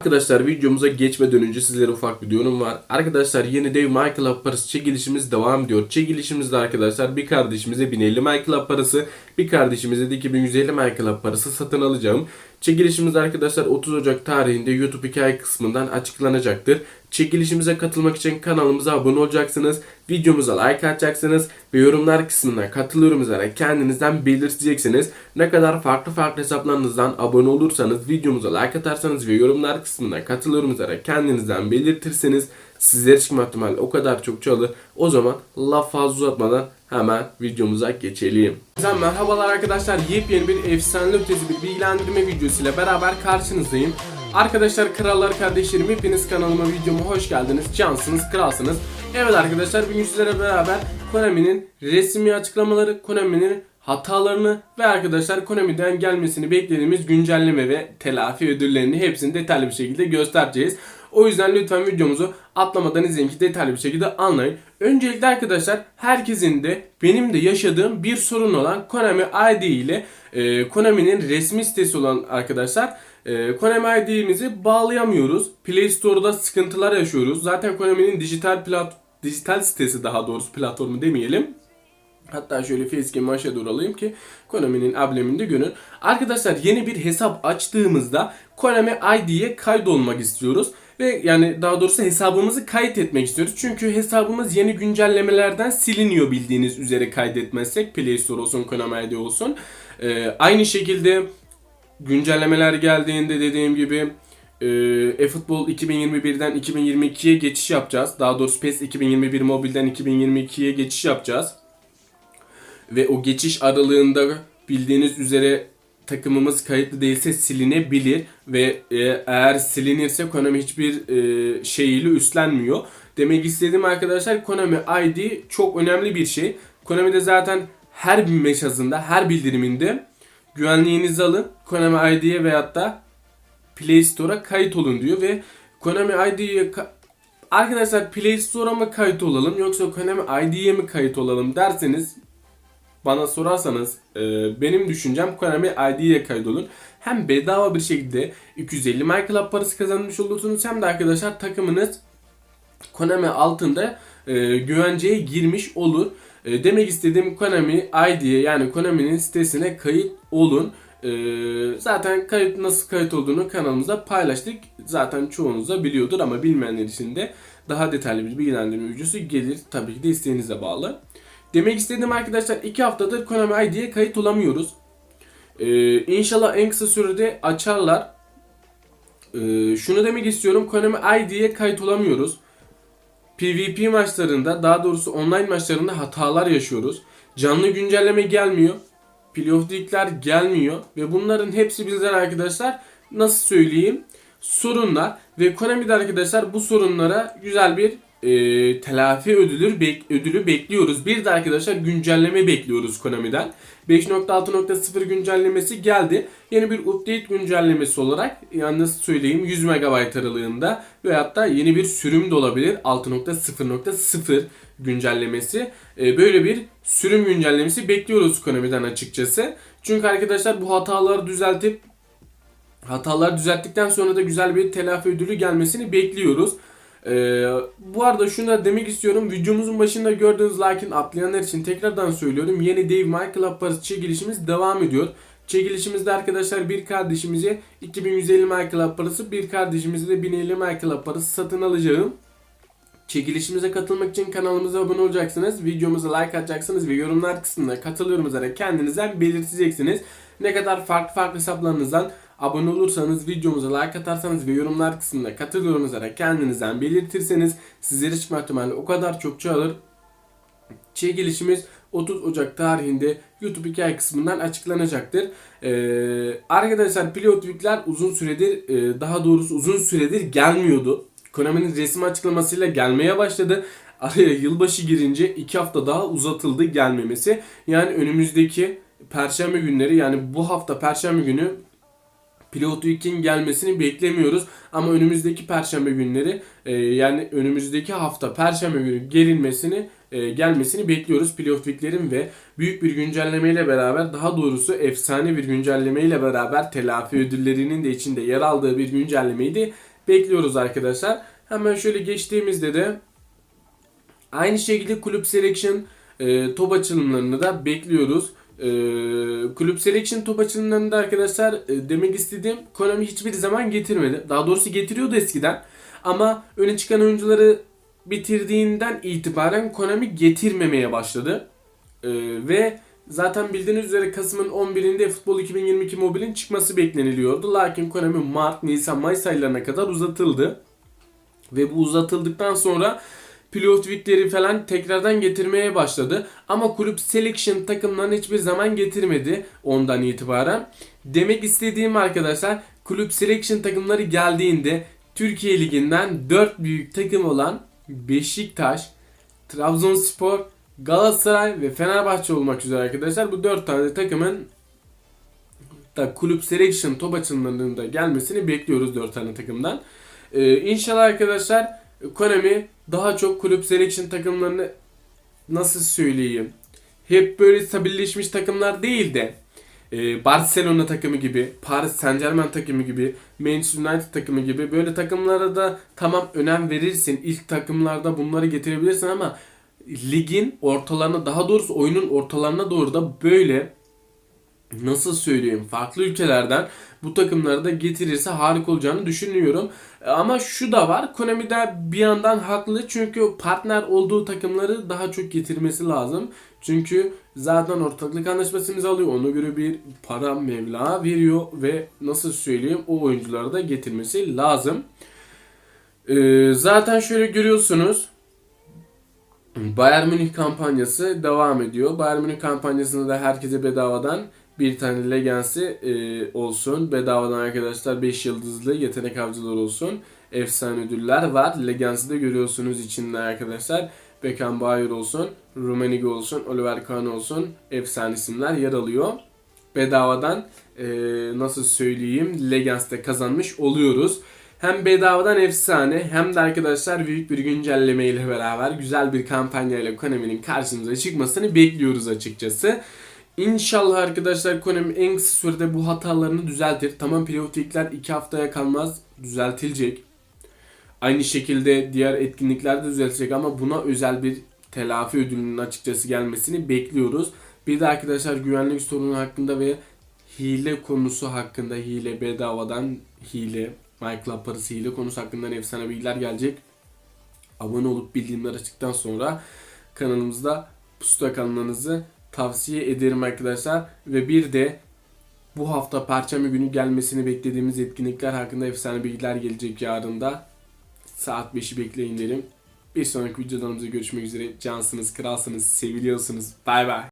Arkadaşlar videomuza geçmeden önce sizlere ufak bir duyurum var. Arkadaşlar yeni dev MyClub parası çekilişimiz devam ediyor. Çekilişimizde arkadaşlar bir kardeşimize 1050 MyClub parası, bir kardeşimize de 2150 MyClub parası satın alacağım. Çekilişimiz arkadaşlar 30 Ocak tarihinde YouTube hikaye kısmından açıklanacaktır. Çekilişimize katılmak için kanalımıza abone olacaksınız. Videomuza like atacaksınız ve yorumlar kısmına katılıyorum yazarak kendinizden belirteceksiniz. Ne kadar farklı farklı hesaplarınızdan abone olursanız, videomuza like atarsanız ve yorumlar kısmına katılıyorum yazarak kendinizden belirtirseniz sizlere çıkma ihtimali o kadar çok çoğalır. O zaman laf fazla uzatmadan hemen videomuza geçelim. Sen merhabalar arkadaşlar. Yepyeni bir efsane ötesi bir bilgilendirme videosuyla beraber karşınızdayım. Arkadaşlar krallar kardeşlerim hepiniz kanalıma videoma hoş geldiniz. Cansınız, kralsınız. Evet arkadaşlar bugün sizlere beraber Konami'nin resmi açıklamaları, Konami'nin hatalarını ve arkadaşlar Konami'den gelmesini beklediğimiz güncelleme ve telafi ödüllerini hepsini detaylı bir şekilde göstereceğiz. O yüzden lütfen videomuzu atlamadan izleyin ki detaylı bir şekilde anlayın. Öncelikle arkadaşlar herkesin de benim de yaşadığım bir sorun olan Konami ID ile e, Konami'nin resmi sitesi olan arkadaşlar e, Konami ID'mizi bağlayamıyoruz. Play Store'da sıkıntılar yaşıyoruz. Zaten Konami'nin dijital plat dijital sitesi daha doğrusu platformu demeyelim. Hatta şöyle facecam'i aşağı doğru alayım ki Konami'nin amblemini de görün. Arkadaşlar yeni bir hesap açtığımızda Konami ID'ye kaydolmak istiyoruz. Ve yani daha doğrusu hesabımızı kayıt etmek istiyoruz. Çünkü hesabımız yeni güncellemelerden siliniyor bildiğiniz üzere kaydetmezsek. Play Store olsun, Konami ID olsun. Ee, aynı şekilde güncellemeler geldiğinde dediğim gibi e, eFootball 2021'den 2022'ye geçiş yapacağız. Daha doğrusu PES 2021 mobilden 2022'ye geçiş yapacağız. Ve o geçiş aralığında bildiğiniz üzere takımımız kayıtlı değilse silinebilir ve e, eğer silinirse Konami hiçbir e, şeyiyle üstlenmiyor. Demek istediğim arkadaşlar Konami ID çok önemli bir şey. Konami'de zaten her bir mesajında, her bildiriminde güvenliğinizi alın. Konami ID'ye veyahut da Play Store'a kayıt olun diyor ve Konami ID'ye ka- Arkadaşlar Play Store'a mı kayıt olalım yoksa Konami ID'ye mi kayıt olalım derseniz bana sorarsanız e, benim düşüncem Konami ID'ye kaydolun. Hem bedava bir şekilde 250 MyClub parası kazanmış olursunuz hem de arkadaşlar takımınız Konami altında e, güvenceye girmiş olur. E, demek istediğim Konami ID'ye yani Konami'nin sitesine kayıt olun. E, zaten kayıt nasıl kayıt olduğunu kanalımızda paylaştık. Zaten çoğunuz da biliyordur ama bilmeyenler için de daha detaylı bir bilgilendirme videosu gelir. Tabii ki de isteğinize bağlı. Demek istediğim arkadaşlar 2 haftadır Konami ID'ye kayıt olamıyoruz. Ee, inşallah en kısa sürede açarlar. Ee, şunu demek istiyorum Konami ID'ye kayıt olamıyoruz. PvP maçlarında daha doğrusu online maçlarında hatalar yaşıyoruz. Canlı güncelleme gelmiyor. Playoff ligler gelmiyor. Ve bunların hepsi bizler arkadaşlar nasıl söyleyeyim sorunlar. Ve Konami'de arkadaşlar bu sorunlara güzel bir e, telafi ödülü, bek, ödülü bekliyoruz. Bir de arkadaşlar güncelleme bekliyoruz Konami'den. 5.6.0 güncellemesi geldi. Yeni bir update güncellemesi olarak yani nasıl söyleyeyim 100 MB aralığında ve hatta yeni bir sürüm de olabilir 6.0.0 güncellemesi. E, böyle bir sürüm güncellemesi bekliyoruz Konami'den açıkçası. Çünkü arkadaşlar bu hataları düzeltip hatalar düzelttikten sonra da güzel bir telafi ödülü gelmesini bekliyoruz. Ee, bu arada şunu da demek istiyorum. Videomuzun başında gördüğünüz lakin atlayanlar için tekrardan söylüyorum. Yeni Dave Michael parası çekilişimiz devam ediyor. Çekilişimizde arkadaşlar bir kardeşimize 2150 Michael parası, bir kardeşimize de 1050 Michael parası satın alacağım. Çekilişimize katılmak için kanalımıza abone olacaksınız. Videomuza like atacaksınız ve yorumlar kısmına katılıyorum yazarak kendinizden belirteceksiniz. Ne kadar farklı farklı hesaplarınızdan abone olursanız, videomuza like atarsanız ve yorumlar katılıyorum yazarak kendinizden belirtirseniz sizlere çıkma ihtimali o kadar çok çoğalır. Çekilişimiz 30 Ocak tarihinde YouTube hikaye kısmından açıklanacaktır. Ee, arkadaşlar pilot weekler uzun süredir e, daha doğrusu uzun süredir gelmiyordu. Konami'nin resmi açıklamasıyla gelmeye başladı. Araya yılbaşı girince 2 hafta daha uzatıldı gelmemesi. Yani önümüzdeki perşembe günleri yani bu hafta perşembe günü Pilot Week'in gelmesini beklemiyoruz. Ama önümüzdeki perşembe günleri e, yani önümüzdeki hafta perşembe günü gelinmesini e, gelmesini bekliyoruz Pilot Week'lerin ve büyük bir güncellemeyle beraber daha doğrusu efsane bir güncellemeyle beraber telafi ödüllerinin de içinde yer aldığı bir güncellemeyi de bekliyoruz arkadaşlar. Hemen şöyle geçtiğimizde de aynı şekilde kulüp selection e, top açılımlarını da bekliyoruz. E, kulüp selection top açılımlarında arkadaşlar e, demek istediğim Konami hiçbir zaman getirmedi. Daha doğrusu getiriyordu eskiden. Ama öne çıkan oyuncuları bitirdiğinden itibaren Konami getirmemeye başladı. E, ve zaten bildiğiniz üzere Kasım'ın 11'inde Futbol 2022 Mobile'in çıkması bekleniliyordu. Lakin Konami Mart, Nisan, Mayıs aylarına kadar uzatıldı. Ve bu uzatıldıktan sonra pilot weekleri falan tekrardan getirmeye başladı. Ama kulüp selection takımlarını hiçbir zaman getirmedi ondan itibaren. Demek istediğim arkadaşlar kulüp selection takımları geldiğinde Türkiye Ligi'nden 4 büyük takım olan Beşiktaş, Trabzonspor, Galatasaray ve Fenerbahçe olmak üzere arkadaşlar bu 4 tane takımın da kulüp selection top açılımlarında gelmesini bekliyoruz 4 tane takımdan. Ee, inşallah arkadaşlar Konami daha çok kulüp selection takımlarını nasıl söyleyeyim hep böyle stabilleşmiş takımlar değil de e, Barcelona takımı gibi, Paris Saint Germain takımı gibi, Manchester United takımı gibi böyle takımlara da tamam önem verirsin. İlk takımlarda bunları getirebilirsin ama ligin ortalarına daha doğrusu oyunun ortalarına doğru da böyle nasıl söyleyeyim farklı ülkelerden bu takımları da getirirse harika olacağını düşünüyorum. Ama şu da var. Konami de bir yandan haklı çünkü partner olduğu takımları daha çok getirmesi lazım. Çünkü zaten ortaklık anlaşması imzalıyor. Ona göre bir para mevla veriyor ve nasıl söyleyeyim o oyuncuları da getirmesi lazım. Ee, zaten şöyle görüyorsunuz. Bayern Münih kampanyası devam ediyor. Bayern Münih kampanyasında da herkese bedavadan bir tane Legacy e, olsun. Bedavadan arkadaşlar 5 yıldızlı yetenek avcıları olsun. Efsane ödüller var. Legacy'de görüyorsunuz içinde arkadaşlar. Beckenbauer olsun, Rummenigge olsun, Oliver Kahn olsun. Efsane isimler yer alıyor. Bedavadan e, nasıl söyleyeyim Legacy'de kazanmış oluyoruz. Hem bedavadan efsane hem de arkadaşlar büyük bir güncelleme ile beraber güzel bir kampanya ile Konami'nin karşımıza çıkmasını bekliyoruz açıkçası. İnşallah arkadaşlar Konami en kısa sürede bu hatalarını düzeltir. Tamam pilotikler 2 haftaya kalmaz düzeltilecek. Aynı şekilde diğer etkinlikler de düzelecek ama buna özel bir telafi ödülünün açıkçası gelmesini bekliyoruz. Bir de arkadaşlar güvenlik sorunu hakkında ve hile konusu hakkında hile bedavadan hile Michael parası hile konusu hakkında efsane bilgiler gelecek. Abone olup bildirimler açtıktan sonra kanalımızda pusuda kalmanızı tavsiye ederim arkadaşlar. Ve bir de bu hafta Perşembe günü gelmesini beklediğimiz etkinlikler hakkında efsane bilgiler gelecek yarında. Saat 5'i bekleyin derim. Bir sonraki videolarımızda görüşmek üzere. Cansınız, kralsınız, seviliyorsunuz. Bay bay.